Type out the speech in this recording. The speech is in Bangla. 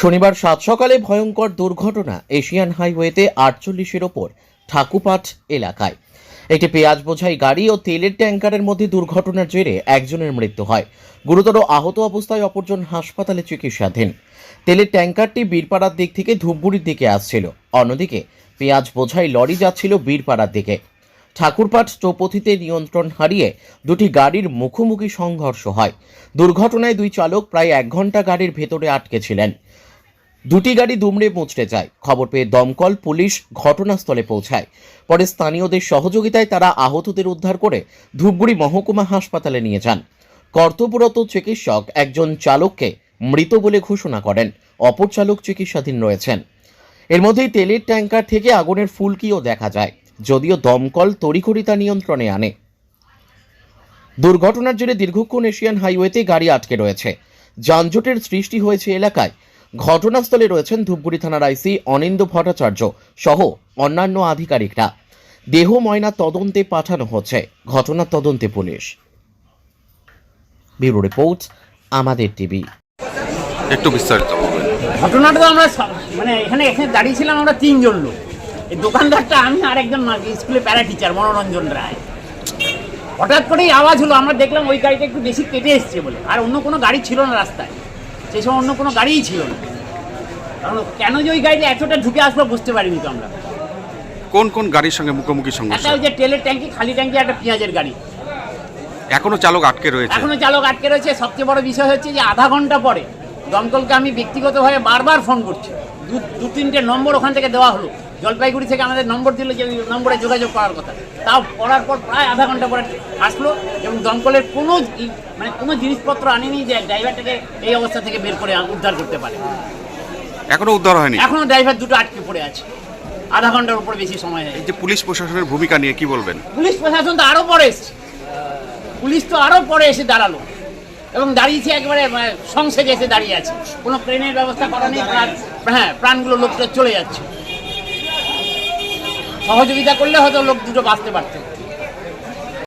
শনিবার সাত সকালে ভয়ঙ্কর দুর্ঘটনা এশিয়ান হাইওয়েতে আটচল্লিশের ওপর ঠাকুপাট এলাকায়। একটি পেঁয়াজ বোঝাই গাড়ি ও তেলের ট্যাঙ্কারের মধ্যে দুর্ঘটনার জেরে একজনের মৃত্যু হয়। গুরুতর আহত অবস্থায় অপরজন হাসপাতালে চিকিৎসাধীন। তেলের ট্যাঙ্কারটি বীরপাড়ার দিক থেকে ধূপগুড়ির দিকে আসছিল। অন্যদিকে, পেঁয়াজ বোঝাই লরি যাচ্ছিল বীরপাড়ার দিকে। ঠাকুরপাট চৌপথিতে নিয়ন্ত্রণ হারিয়ে দুটি গাড়ির মুখোমুখি সংঘর্ষ হয়। দুর্ঘটনায় দুই চালক প্রায় এক ঘণ্টা গাড়ির ভেতরে আটকে ছিলেন। দুটি গাড়ি দুমড়ে মুচড়ে যায়। খবর পেয়ে দমকল, পুলিশ ঘটনাস্থলে পৌঁছায়। পরে স্থানীয়দের সহযোগিতায় তারা আহতদের উদ্ধার করে ধূপগুড়ি মহকুমা হাসপাতালে নিয়ে যান। কর্তব্যরত চিকিৎসক একজন চালককে মৃত বলে ঘোষণা করেন। অপর চালক চিকিৎসাধীন রয়েছেন। এর মধ্যেই তেলের ট্যাঙ্কার থেকে আগুনের ফুলকিও দেখা যায়, যদিও দমকল তড়িঘড়ি তা নিয়ন্ত্রণে আনে। দুর্ঘটনার জেরে দীর্ঘক্ষণ এশিয়ান হাইওয়েতে গাড়ি আটকে রয়েছে। যানজটের সৃষ্টি হয়েছে এলাকায়। ঘটনাস্থলে রয়েছেন ধূপগুড়ি থানার আইসি অনিন্দ ভট্টাচার্য সহ অন্যান্য আধিকারিকরা। দেহ ময়না তদন্তে পাঠানো হচ্ছে। ঘটনার তদন্তে পুলিশ। ব্যুরো রিপোর্ট আমাদের টিভি। একটু বিস্তারিত ঘটনাটা তো আমরা মানে এখানে এখানে দাঁড়িয়েছিলাম আমরা তিনজন লোক। এই দোকানদারটা আমি আর একজন স্কুলে প্যারা টিচার মনোরঞ্জন রায়। হঠাৎ করেই আওয়াজ হলো আমরা দেখলাম ওই গাড়িটা একটু বেশি কেটে এসছে বলে। আর অন্য কোনো গাড়ি ছিল না রাস্তায়। সেই সময় অন্য কোনো গাড়িই ছিল না। কারণ কেন যে ওই গাড়িটা এতটা ঢুকে আসলো বুঝতে পারিনি তো আমরা। কোন কোন গাড়ির সঙ্গে মুখোমুখি সংঘর্ষ? একটা ওই যে তেলের ট্যাঙ্কি খালি ট্যাঙ্কি একটা পেঁয়াজের গাড়ি। এখনও চালক আটকে রয়েছে? এখনও চালক আটকে রয়েছে। সবচেয়ে বড় বিষয় হচ্ছে যে আধা ঘণ্টা পরে দমকলকে আমি ব্যক্তিগতভাবে বারবার ফোন করছি। দু তিনটে নম্বর ওখান থেকে দেওয়া হলো। জলপাইগুড়ি থেকে আমাদের নম্বর দিল যে নম্বরে যোগাযোগ করার কথা। তাও করার পর প্রায় আধা ঘণ্টা পরে আসলো এবং দমকলের কোনো মানে কোনো জিনিসপত্র আনেনি যে ড্রাইভারটাকে এই অবস্থা থেকে বের করে উদ্ধার করতে পারে। এখনও উদ্ধার হয়নি? এখনও ড্রাইভার দুটো আটকে পড়ে আছে। আধা ঘণ্টার উপর বেশি সময় হয়ে এই যে পুলিশ প্রশাসনের ভূমিকা নিয়ে কি বলবেন? পুলিশ প্রশাসন তো আরও পরে এসছে। পুলিশ তো আরও পরে এসে দাঁড়াল। এবং দাঁড়িয়েছে একেবারে মানে, সংসেজে এসে দাঁড়িয়ে আছে। কোনো ট্রেনের ব্যবস্থা করা নেই হ্যাঁ প্রাণগুলো লোকটা চলে যাচ্ছে। সহযোগিতা করলে হয়তো লোক দুটো বাঁচতে পারতো